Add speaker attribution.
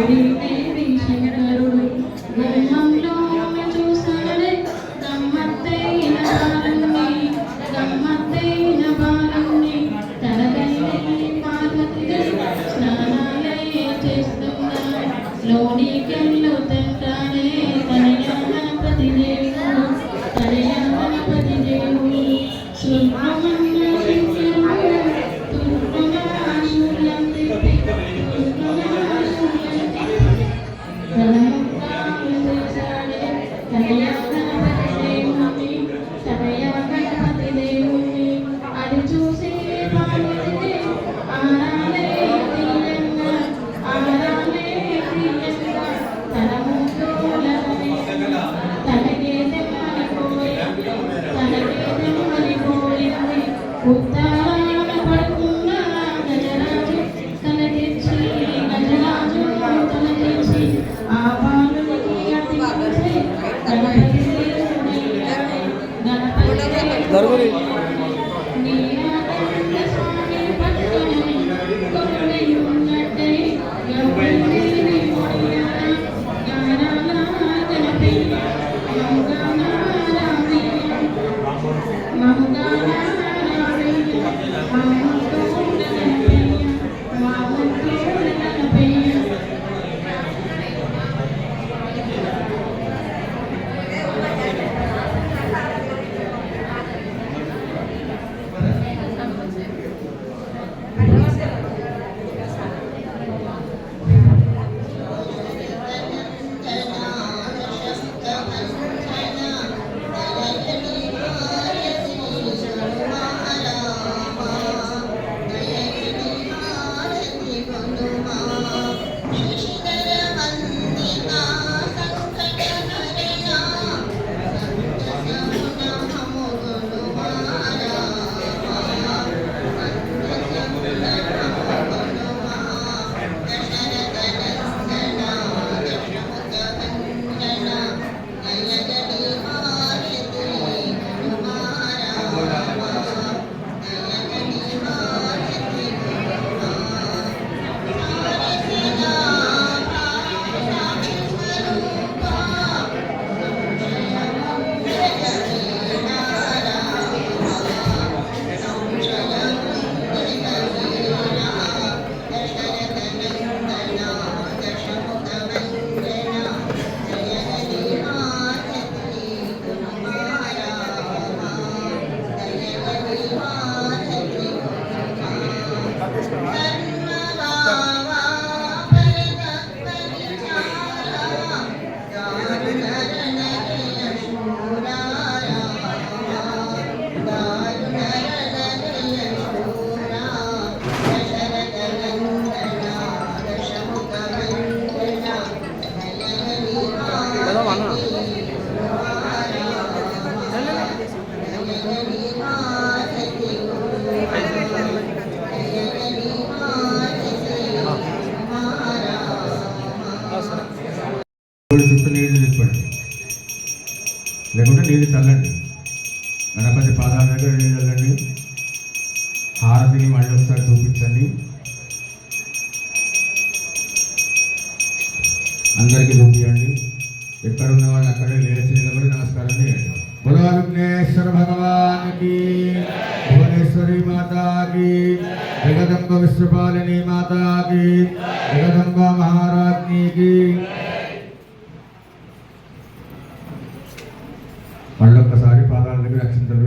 Speaker 1: venir Thank you. నీళ్ళు చల్లండి గణపతి పాదాల దగ్గర నీళ్ళు చల్లండి హారతిని మళ్ళీ ఒకసారి చూపించండి. అందరికీ చూపించండి ఎక్కడ ఉన్న వాళ్ళు అక్కడే లేచి నిలబడి నమస్కారం చేయండి. బుధ విఘ్నేశ్వర భగవానికి భువనేశ్వరి మాతాకి జగదంబ విశ్వపాలిని మాతాకి జగదంబ మహారాజ్ఞికి మళ్ళొక్కసారి పాదాల దగ్గర అక్షంతలు